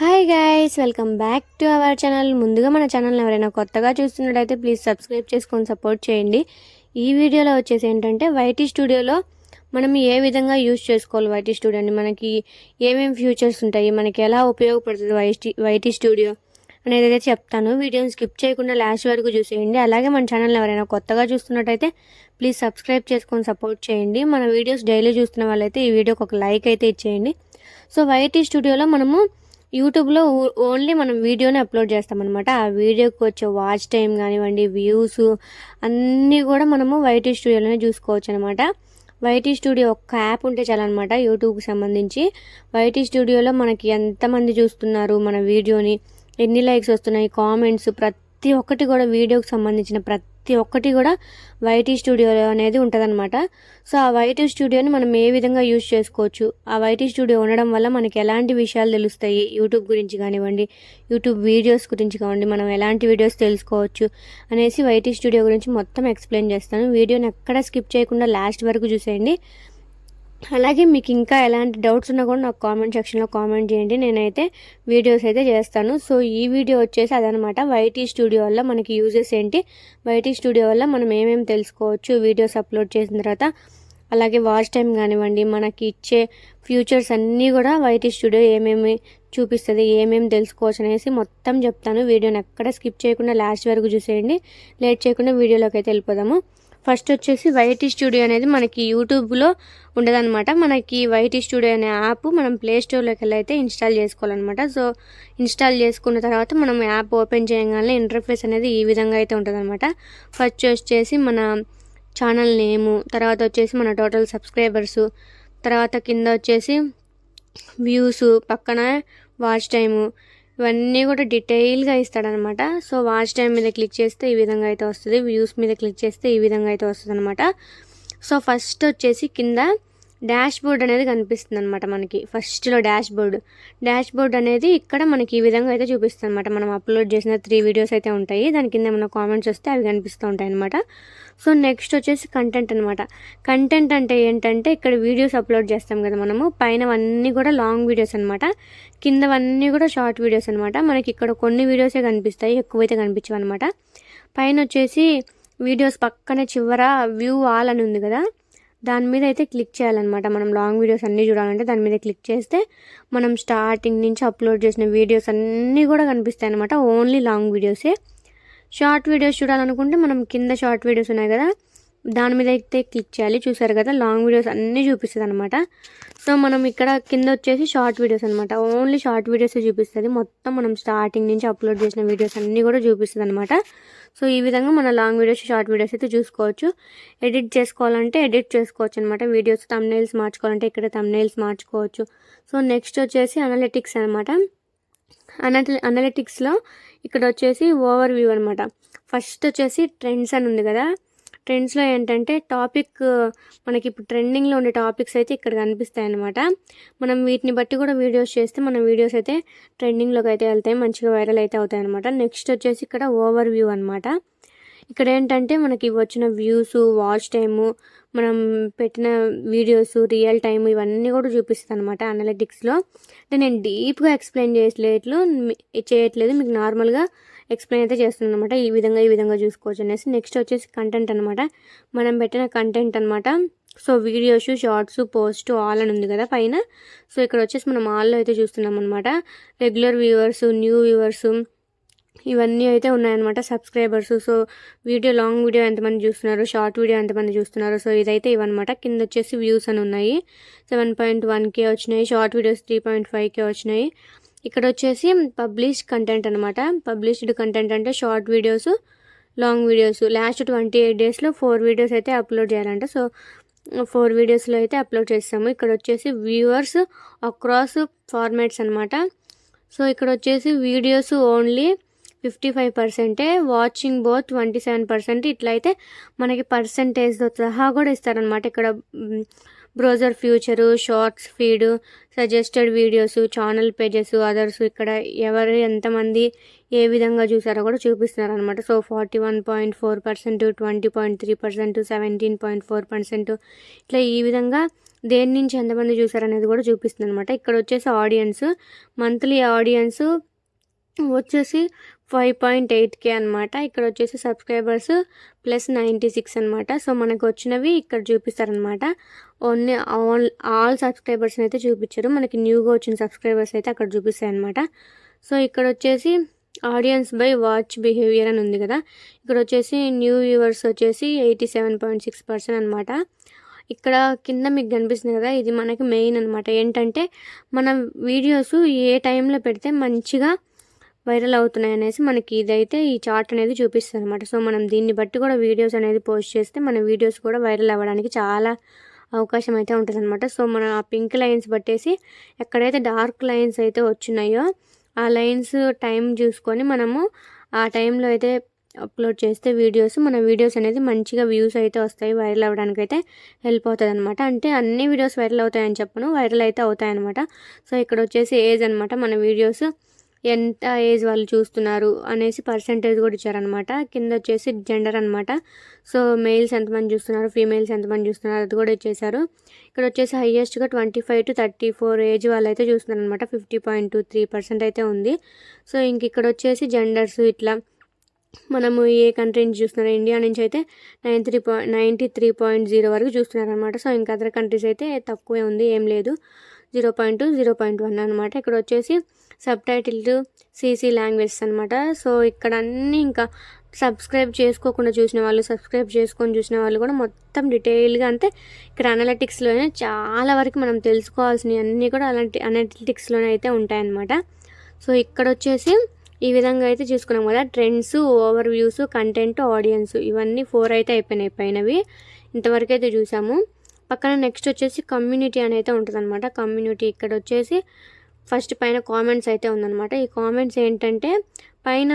Hi guys welcome back to our channel ముందుగా మన ఛానల్ని ఎవరైనా కొత్తగా చూస్తున్నట్టయితే ప్లీజ్ సబ్స్క్రైబ్ చేసుకొని సపోర్ట్ చేయండి. ఈ వీడియోలో వచ్చేసి ఏంటంటే వైటీ స్టూడియోలో మనం ఏ విధంగా యూజ్ చేసుకోవాలి వైటీ స్టూడియోని మనకి ఏమేమి ఫ్యూచర్స్ ఉంటాయి? మనకి ఎలా ఉపయోగపడుతుంది వైటీ వైటీ స్టూడియో అనేది అయితే చెప్తాను. వీడియోని స్కిప్ చేయకుండా లాస్ట్ వరకు చూసేయండి. అలాగే మన ఛానల్ ఎవరైనా కొత్తగా చూస్తున్నట్టయితే ప్లీజ్ సబ్స్క్రైబ్ చేసుకొని సపోర్ట్ చేయండి. మన వీడియోస్ డైలీ చూస్తున్న వాళ్ళైతే ఈ వీడియోకి ఒక లైక్ అయితే ఇచ్చేయండి. సో వైటీ స్టూడియోలో మనము యూట్యూబ్లో ఓన్లీ మనం వీడియోని అప్లోడ్ చేస్తామన్నమాట. ఆ వీడియోకి వచ్చే వాచ్ టైం కానివ్వండి వ్యూస్ అన్నీ కూడా మనము వైటీ స్టూడియోలోనే చూసుకోవచ్చు అనమాట వైటీ స్టూడియో ఒక్క యాప్ ఉంటే చాలన్నమాట యూట్యూబ్కి సంబంధించి. వైటీ స్టూడియోలో మనకి ఎంతమంది చూస్తున్నారు మన వీడియోని ఎన్ని లైక్స్ వస్తున్నాయి కామెంట్స్ ప్రతి ఒక్కటి కూడా వీడియోకి సంబంధించిన ప్రతి ప్రతి ఒక్కటి కూడా వైటీ స్టూడియో అనేది ఉంటుందన్నమాట. సో ఆ వైటీ స్టూడియోని మనం ఏ విధంగా యూజ్ చేసుకోవచ్చు? ఆ వైటీ స్టూడియో ఉండడం వల్ల మనకి ఎలాంటి విషయాలు తెలుస్తాయి? యూట్యూబ్ గురించి కానివ్వండి యూట్యూబ్ వీడియోస్ గురించి కానివ్వండి మనం ఎలాంటి వీడియోస్ తెలుసుకోవచ్చు అనేసి వైటీ స్టూడియో గురించి మొత్తం ఎక్స్ప్లెయిన్ చేస్తాను. వీడియోని ఎక్కడ స్కిప్ చేయకుండా లాస్ట్ వరకు చూసేయండి. అలాగే మీకు ఇంకా ఎలాంటి డౌట్స్ ఉన్నా కూడా నాకు కామెంట్ సెక్షన్లో కామెంట్ చేయండి. నేనైతే వీడియోస్ అయితే చేస్తాను. సో ఈ వీడియో వచ్చేసి అదనమాట వైటీ స్టూడియో వల్ల మనకి యూజెస్ ఏంటి? వైటీ స్టూడియో వల్ల మనం ఏమేమి తెలుసుకోవచ్చు? వీడియోస్ అప్లోడ్ చేసిన తర్వాత అలాగే వాచ్ టైం కానివ్వండి మనకి ఇచ్చే ఫ్యూచర్స్ అన్నీ కూడా వైటీ స్టూడియో ఏమేమి చూపిస్తుంది ఏమేమి తెలుసుకోవచ్చు అనేసి మొత్తం చెప్తాను. వీడియోని ఎక్కడ స్కిప్ చేయకుండా లాస్ట్ వరకు చూసేయండి. లేట్ చేయకుండా వీడియోలోకి అయితే వెళ్ళిపోదాము. ఫస్ట్ వచ్చేసి వైటీ స్టూడియో అనేది మనకి యూట్యూబ్లో ఉండదన్నమాట. మనకి వైటీ స్టూడియో అనే యాప్ మనం ప్లే స్టోర్లోకి వెళ్ళి అయితే ఇన్స్టాల్ చేసుకోవాలన్నమాట. సో ఇన్స్టాల్ చేసుకున్న తర్వాత మనం యాప్ ఓపెన్ చేయగానే ఇంటర్ఫేస్ అనేది ఈ విధంగా అయితే ఉంటుందన్నమాట. ఫస్ట్ వచ్చేసి మన ఛానల్ నేము తర్వాత వచ్చేసి మన టోటల్ సబ్స్క్రైబర్సు తర్వాత కింద వచ్చేసి వ్యూస్ పక్కన వాచ్ టైము ఇవన్నీ కూడా డీటెయిల్గా ఇస్తాడనమాట. సో వాచ్ టైం మీద క్లిక్ చేస్తే ఈ విధంగా అయితే వస్తుంది. వ్యూస్ మీద క్లిక్ చేస్తే ఈ విధంగా అయితే వస్తుంది అనమాట సో ఫస్ట్ వచ్చేసి కింద డాష్ బోర్డ్ అనేది కనిపిస్తుంది అనమాట మనకి. ఫస్ట్లో డాష్ బోర్డ్ డాష్ బోర్డ్ అనేది ఇక్కడ మనకి ఈ విధంగా అయితే చూపిస్తుంది అనమాట మనం అప్లోడ్ చేసిన త్రీ వీడియోస్ అయితే ఉంటాయి. దాని కింద ఏమైనా కామెంట్స్ వస్తే అవి కనిపిస్తూ ఉంటాయి అనమాట సో నెక్స్ట్ వచ్చేసి కంటెంట్ అనమాట కంటెంట్ అంటే ఏంటంటే ఇక్కడ వీడియోస్ అప్లోడ్ చేస్తాం కదా మనము. పైనవన్నీ కూడా లాంగ్ వీడియోస్ అనమాట కిందవన్నీ కూడా షార్ట్ వీడియోస్ అనమాట మనకి ఇక్కడ కొన్ని వీడియోసే కనిపిస్తాయి. ఎక్కువైతే కనిపించవు అనమాట పైన వచ్చేసి వీడియోస్ పక్కనే చివర వ్యూ ఆల్ అని ఉంది కదా. దాని మీద అయితే క్లిక్ చేయాలన్నమాట. మనం లాంగ్ వీడియోస్ అన్నీ చూడాలంటే దాని మీద క్లిక్ చేస్తే మనం స్టార్టింగ్ నుంచి అప్లోడ్ చేసిన వీడియోస్ అన్నీ కూడా కనిపిస్తాయి అనమాట ఓన్లీ లాంగ్ వీడియోసే షార్ట్ వీడియోస్ చూడాలనుకుంటే మనం కింద షార్ట్ వీడియోస్ ఉన్నాయి కదా దాని మీద అయితే క్లిక్ చేయాలి. చూసారు కదా లాంగ్ వీడియోస్ అన్నీ చూపిస్తుంది అనమాట సో మనం ఇక్కడ కింద వచ్చేసి షార్ట్ వీడియోస్ అనమాట ఓన్లీ షార్ట్ వీడియోస్ చూపిస్తుంది. మొత్తం మనం స్టార్టింగ్ నుంచి అప్లోడ్ చేసిన వీడియోస్ అన్నీ కూడా చూపిస్తుంది అనమాట సో ఈ విధంగా మన లాంగ్ వీడియోస్ షార్ట్ వీడియోస్ అయితే చూసుకోవచ్చు. ఎడిట్ చేసుకోవాలంటే ఎడిట్ చేసుకోవచ్చు అనమాట వీడియోస్ తమ్నైల్స్ మార్చుకోవాలంటే ఇక్కడ తమ్నైల్స్ మార్చుకోవచ్చు. సో నెక్స్ట్ వచ్చేసి అనలిటిక్స్ అనమాట అనలి అనలిటిక్స్లో ఇక్కడ వచ్చేసి ఓవర్ వ్యూ అనమాట ఫస్ట్ వచ్చేసి ట్రెండ్స్ అని ఉంది కదా ట్రెండ్స్లో ఏంటంటే టాపిక్ మనకి ఇప్పుడు ట్రెండింగ్లో ఉండే టాపిక్స్ అయితే ఇక్కడ కనిపిస్తాయి అనమాట మనం వీటిని బట్టి కూడా వీడియోస్ చేస్తే మన వీడియోస్ అయితే ట్రెండింగ్లోకి అయితే వెళ్తాయి మంచిగా వైరల్ అయితే అవుతాయి అనమాట నెక్స్ట్ వచ్చేసి ఇక్కడ ఓవర్ వ్యూ అనమాట ఇక్కడ ఏంటంటే మనకి వచ్చిన వ్యూస్ వాచ్ టైము మనం పెట్టిన వీడియోస్ రియల్ టైమ్ ఇవన్నీ కూడా చూపిస్తుంది అనమాట అనలిటిక్స్లో అంటే నేను డీప్గా ఎక్స్ప్లెయిన్ చేయట్లేదు చేయట్లేదు మీకు నార్మల్గా ఎక్స్ప్లెయిన్ అయితే చేస్తుంది అనమాట ఈ విధంగా ఈ విధంగా చూసుకోవచ్చు అనేసి. నెక్స్ట్ వచ్చేసి కంటెంట్ అనమాట మనం పెట్టిన కంటెంట్ అనమాట so videos shorts post all అని ఉంది కదా పైన. సో ఇక్కడ వచ్చేసి మనం ఆల్లో అయితే చూస్తున్నాం అనమాట రెగ్యులర్ వ్యూవర్స్ న్యూ వ్యూవర్స్ ఇవన్నీ అయితే ఉన్నాయన్నమాట subscribers so video long video ఎంతమంది చూస్తున్నారు? షార్ట్ వీడియో ఎంతమంది చూస్తున్నారు? సో ఇదైతే ఇవన్నమాట. కింద వచ్చేసి వ్యూస్ అని ఉన్నాయి. సెవెన్ పాయింట్ వన్ కే వచ్చినాయి. Short videos three point five K వచ్చినాయి. ఇక్కడ వచ్చేసి పబ్లిష్డ్ కంటెంట్ అనమాట పబ్లిష్డ్ కంటెంట్ అంటే short videos long videos. Last twenty eight డేస్లో ఫోర్ వీడియోస్ అయితే అప్లోడ్ చేయాలంట. సో ఫోర్ వీడియోస్లో అయితే అప్లోడ్ చేస్తాము. ఇక్కడ వచ్చేసి వ్యూవర్స్ అక్రాస్ ఫార్మాట్స్ అనమాట సో ఇక్కడ వచ్చేసి వీడియోస్ ఓన్లీ ఫిఫ్టీ ఫైవ్ పర్సెంటే watching both twenty seven percent. ఇట్లయితే మనకి పర్సంటేజ్తో సహా కూడా ఇస్తారనమాట ఇక్కడ browser future shorts feed suggested videos channel pages others ఇక్కడ ఎవరు ఎంతమంది ఏ విధంగా చూసారో కూడా చూపిస్తున్నారు అనమాట so forty one point four percent twenty point three percent seventeen point four percent ఇట్లా ఈ విధంగా దేని నుంచి ఎంతమంది చూసారనేది కూడా చూపిస్తుంది అనమాట ఇక్కడ వచ్చేసి ఆడియన్స్ మంత్లీ ఆడియన్స్ వచ్చేసి ఫైవ్ పాయింట్ ఎయిట్ కే అనమాట ఇక్కడ వచ్చేసి సబ్స్క్రైబర్స్ ప్లస్ నైంటీ సిక్స్ అనమాట సో మనకు వచ్చినవి ఇక్కడ చూపిస్తారనమాట ఓన్లీ ఆల్ ఆల్ సబ్స్క్రైబర్స్ని అయితే చూపించారు. మనకి న్యూగా వచ్చిన సబ్స్క్రైబర్స్ అయితే అక్కడ చూపిస్తాయి అనమాట సో ఇక్కడ వచ్చేసి ఆడియన్స్ బై వాచ్ బిహేవియర్ అని ఉంది కదా. ఇక్కడ వచ్చేసి న్యూ వ్యూవర్స్ వచ్చేసి eighty seven point six percent అనమాట ఇక్కడ కింద మీకు కనిపిస్తుంది కదా ఇది మనకి మెయిన్ అనమాట ఏంటంటే మన వీడియోస్ ఏ టైంలో పెడితే మంచిగా వైరల్ అవుతున్నాయి అనేసి మనకి ఇదైతే ఈ చార్ట్ అనేది చూపిస్తుంది అనమాట సో మనం దీన్ని బట్టి కూడా వీడియోస్ అనేది పోస్ట్ చేస్తే మన వీడియోస్ కూడా వైరల్ అవ్వడానికి చాలా అవకాశం అయితే ఉంటుంది అనమాట సో మనం ఆ పింక్ లైన్స్ పట్టేసి ఎక్కడైతే డార్క్ లైన్స్ అయితే వచ్చినాయో ఆ లైన్స్ టైం చూసుకొని మనము ఆ టైంలో అయితే అప్లోడ్ చేస్తే వీడియోస్ మన వీడియోస్ అనేది మంచిగా వ్యూస్ అయితే వస్తాయి వైరల్ అవ్వడానికి అయితే హెల్ప్ అవుతుంది అనమాట అంటే అన్ని వీడియోస్ వైరల్ అవుతాయని చెప్పను వైరల్ అయితే అవుతాయి అనమాట సో ఇక్కడ వచ్చేసి ఏజ్ అనమాట మన వీడియోస్ ఎంత ఏజ్ వాళ్ళు చూస్తున్నారు అనేసి పర్సంటేజ్ కూడా ఇచ్చారనమాట కింద వచ్చేసి జెండర్ అనమాట సో మెయిల్స్ ఎంతమంది చూస్తున్నారు ఫీమేల్స్ ఎంతమంది చూస్తున్నారు అది కూడా ఇచ్చేసారు ఇక్కడ వచ్చేసి హయ్యెస్ట్గా twenty five to thirty four age వాళ్ళు అయితే చూస్తున్నారు అనమాట fifty point two three percent అయితే ఉంది. సో ఇంక ఇక్కడ వచ్చేసి జెండర్స్ ఇట్లా మనము ఏ కంట్రీ నుంచి చూస్తున్నారు ఇండియా నుంచి అయితే nine three point ninety three point zero వరకు చూస్తున్నారనమాట సో ఇంకా అదర్ కంట్రీస్ అయితే తక్కువే ఉంది ఏం లేదు. Zero point zero point one అనమాట ఇక్కడ వచ్చేసి సబ్ టైటిల్ సీసీ లాంగ్వేజెస్ అనమాట సో ఇక్కడ అన్నీ ఇంకా సబ్స్క్రైబ్ చేసుకోకుండా చూసిన వాళ్ళు సబ్స్క్రైబ్ చేసుకొని చూసిన వాళ్ళు కూడా మొత్తం డీటెయిల్గా అంతే ఇక్కడ అనలిటిక్స్లోనే చాలా వరకు మనం తెలుసుకోవాల్సినవి అన్నీ కూడా అలాంటి అనలిటిక్స్లోనే అయితే ఉంటాయన్నమాట. సో ఇక్కడ వచ్చేసి ఈ విధంగా అయితే చూసుకున్నాం కదా trends over views content audience ఇవన్నీ ఫోర్ అయితే అయిపోయినాయి పైనవి. ఇంతవరకు అయితే చూసాము. పక్కన నెక్స్ట్ వచ్చేసి కమ్యూనిటీ అని అయితే ఉంటుంది అనమాట కమ్యూనిటీ ఇక్కడ వచ్చేసి ఫస్ట్ పైన కామెంట్స్ అయితే ఉందన్నమాట. ఈ కామెంట్స్ ఏంటంటే పైన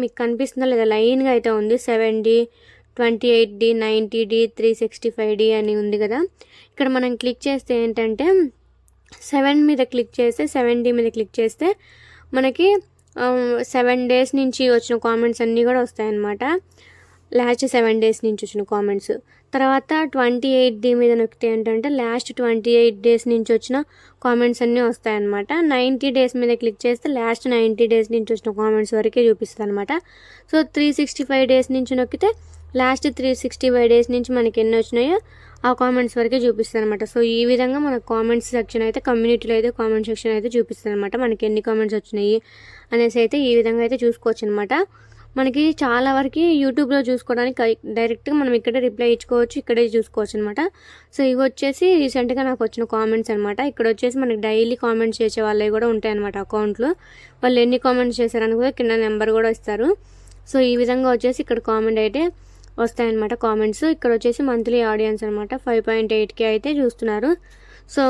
మీకు కనిపిస్తుందా లేదా లైన్గా అయితే ఉంది. Seven D twenty eight D ninety D three sixty five D అని ఉంది కదా. ఇక్కడ మనం క్లిక్ చేస్తే ఏంటంటే సెవెన్ మీద క్లిక్ చేస్తే సెవెన్ డి మీద క్లిక్ చేస్తే మనకి సెవెన్ డేస్ నుంచి వచ్చిన కామెంట్స్ అన్నీ కూడా వస్తాయన్నమాట. లాస్ట్ సెవెన్ డేస్ నుంచి వచ్చిన కామెంట్స్ తర్వాత ట్వంటీ ఎయిట్ డే మీద నొక్కితే ఏంటంటే లాస్ట్ ట్వంటీ ఎయిట్ డేస్ నుంచి వచ్చిన కామెంట్స్ అన్నీ వస్తాయన్నమాట. నైంటీ డేస్ మీద క్లిక్ చేస్తే లాస్ట్ నైంటీ డేస్ నుంచి వచ్చిన కామెంట్స్ వరకే చూపిస్తుంది అనమాట so three sixty five days నుంచి నొక్కితే last three sixty five days నుంచి మనకి ఎన్ని వచ్చినాయో ఆ కామెంట్స్ వరకే చూపిస్తుంది అనమాట సో ఈ విధంగా మన కామెంట్స్ సెక్షన్ అయితే కమ్యూనిటీలో అయితే కామెంట్ సెక్షన్ అయితే చూపిస్తుంది అనమాట మనకి ఎన్ని కామెంట్స్ వచ్చినాయి అనేసి అయితే ఈ విధంగా అయితే చూసుకోవచ్చు అనమాట మనకి చాలా వరకు యూట్యూబ్లో చూసుకోవడానికి డైరెక్ట్గా మనం ఇక్కడే రిప్లై ఇచ్చుకోవచ్చు ఇక్కడే చూసుకోవచ్చు అనమాట సో ఇవి వచ్చేసి రీసెంట్గా నాకు వచ్చిన కామెంట్స్ అనమాట ఇక్కడ వచ్చేసి మనకి డైలీ కామెంట్స్ చేసే వాళ్ళవి కూడా ఉంటాయి అనమాట అకౌంట్లో వాళ్ళు ఎన్ని కామెంట్స్ చేశారని కూడా కింద నెంబర్ కూడా ఇస్తారు. సో ఈ విధంగా వచ్చేసి ఇక్కడ కామెంట్ అయితే వస్తాయన్నమాట కామెంట్స్ ఇక్కడ వచ్చేసి మంత్లీ ఆడియన్స్ అనమాట ఫైవ్ పాయింట్ ఎయిట్కి అయితే చూస్తున్నారు. సో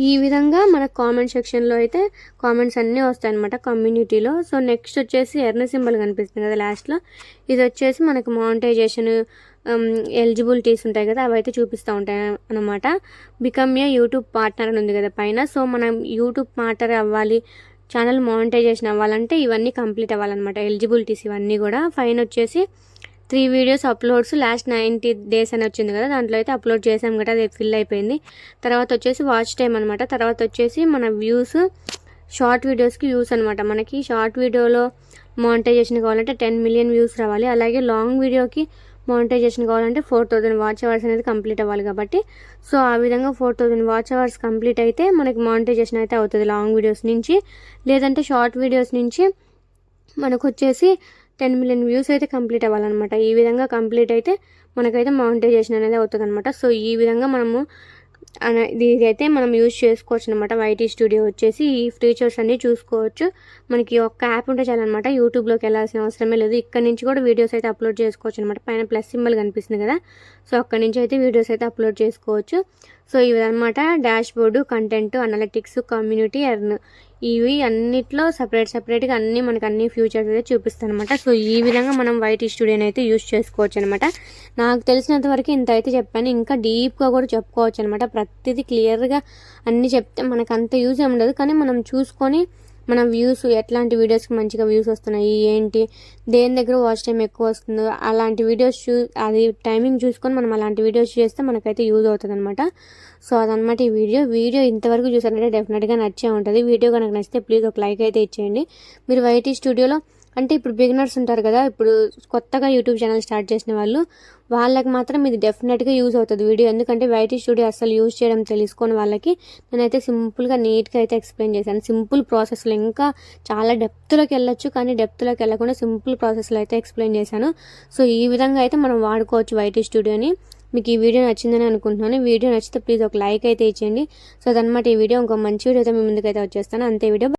ఈ విధంగా మన కామెంట్ సెక్షన్లో అయితే కామెంట్స్ అన్నీ వస్తాయన్నమాట కమ్యూనిటీలో సో నెక్స్ట్ వచ్చేసి ఎర్న సింబల్ కనిపిస్తుంది కదా లాస్ట్లో ఇది వచ్చేసి మనకు మానిటైజేషన్ ఎలిజిబిలిటీస్ um, ఉంటాయి కదా అవైతే చూపిస్తూ ఉంటాయి అనమాట బికమ్ ఏ యూట్యూబ్ పార్ట్నర్ అని ఉంది కదా పైన. సో మనం యూట్యూబ్ పార్ట్నర్ అవ్వాలి ఛానల్ మానిటైజేషన్ అవ్వాలంటే ఇవన్నీ కంప్లీట్ అవ్వాలన్నమాట. ఎలిజిబిలిటీస్ ఇవన్నీ కూడా. ఫైన్ వచ్చేసి three videos uploads last ninety days అని వచ్చింది కదా దాంట్లో అయితే అప్లోడ్ చేసాం కదా అది ఫిల్ అయిపోయింది. తర్వాత వచ్చేసి వాచ్ టైం అనమాట తర్వాత వచ్చేసి మన వ్యూస్ షార్ట్ వీడియోస్కి వ్యూస్ అనమాట మనకి షార్ట్ వీడియోలో మానిటైజేషన్ కావాలంటే టెన్ మిలియన్ వ్యూస్ రావాలి. అలాగే లాంగ్ వీడియోకి మానిటైజేషన్ కావాలంటే ఫోర్ థౌజండ్ వాచ్ అవర్స్ అనేది కంప్లీట్ అవ్వాలి కాబట్టి. సో ఆ విధంగా four thousand watch hours complete అయితే మనకి మానిటైజేషన్ అయితే అవుతుంది లాంగ్ వీడియోస్ నుంచి. లేదంటే షార్ట్ వీడియోస్ నుంచి మనకు వచ్చేసి టెన్ మిలియన్ వ్యూస్ అయితే కంప్లీట్ అవ్వాలన్నమాట. ఈ విధంగా కంప్లీట్ అయితే మనకైతే మానిటైజేషన్ అనేది అవుతుందన్నమాట. సో ఈ విధంగా మనము ఇది మనం యూజ్ చేసుకోవచ్చు అనమాట వైటీ స్టూడియో వచ్చేసి ఈ ఫీచర్స్ అన్నీ చూసుకోవచ్చు. మనకి ఒక్క యాప్ ఉంటే చాలన్నమాట. యూట్యూబ్లోకి వెళ్ళాల్సిన అవసరమే లేదు. ఇక్కడ నుంచి కూడా వీడియోస్ అయితే అప్లోడ్ చేసుకోవచ్చు అనమాట పైన ప్లస్ సింబల్ కనిపిస్తుంది కదా. సో అక్కడ నుంచి అయితే వీడియోస్ అయితే అప్లోడ్ చేసుకోవచ్చు. సో ఇవి dashboard content analytics community earn ఇవి అన్నిట్లో సపరేట్ సపరేట్గా అన్ని మనకి అన్ని ఫ్యూచర్స్ అయితే చూపిస్తాను అనమాట సో ఈ విధంగా మనం వైట్ స్టూడియోని అయితే యూస్ చేసుకోవచ్చు అనమాట నాకు తెలిసినంత వరకు ఇంత అయితే చెప్పాను. ఇంకా డీప్గా కూడా చెప్పుకోవచ్చు అనమాట ప్రతిదీ క్లియర్గా అన్నీ చెప్తే మనకు అంత యూజ్ ఉండదు. కానీ మనం చూసుకొని మన వ్యూస్ ఎట్లాంటి వీడియోస్కి మంచిగా వ్యూస్ వస్తున్నాయి ఏంటి దేని దగ్గర వాచ్ టైం ఎక్కువ వస్తుందో అలాంటి వీడియోస్ చూ అది టైమింగ్ చూసుకొని మనం అలాంటి వీడియోస్ చేస్తే మనకైతే యూజ్ అవుతుంది అనమాట సో అదనమాట ఈ వీడియో వీడియో ఇంతవరకు చూసారంటే డెఫినెట్గా నచ్చే ఉంటుంది. వీడియో కనుక నచ్చితే ప్లీజ్ ఒక లైక్ అయితే ఇచ్చేయండి. మీరు వైటీ స్టూడియోలో అంటే ఇప్పుడు బిగినర్స్ ఉంటారు కదా ఇప్పుడు కొత్తగా యూట్యూబ్ ఛానల్ స్టార్ట్ చేసిన వాళ్ళు వాళ్ళకి మాత్రం ఇది డెఫినెట్గా యూజ్ అవుతుంది వీడియో ఎందుకంటే వైటీ స్టూడియో అసలు యూజ్ చేయడం తెలుసుకొని వాళ్ళకి నేనైతే సింపుల్గా నీట్గా అయితే ఎక్స్ప్లెయిన్ చేశాను. సింపుల్ ప్రాసెస్లో ఇంకా చాలా డెప్త్లోకి వెళ్ళొచ్చు కానీ డెప్త్లోకి వెళ్ళకుండా సింపుల్ ప్రాసెస్లో అయితే ఎక్స్ప్లెయిన్ చేశాను. సో ఈ విధంగా అయితే మనం వాడుకోవచ్చు వైటీ స్టూడియోని మీకు ఈ వీడియో నచ్చిందని అనుకుంటున్నాను. వీడియో నచ్చితే ప్లీజ్ ఒక లైక్ అయితే ఇచ్చేయండి. సో అదనమాట ఈ వీడియో. ఇంకో మంచి వీడియో అయితే మీ ముందుకైతే వచ్చేస్తాను. అంతే వీడియో.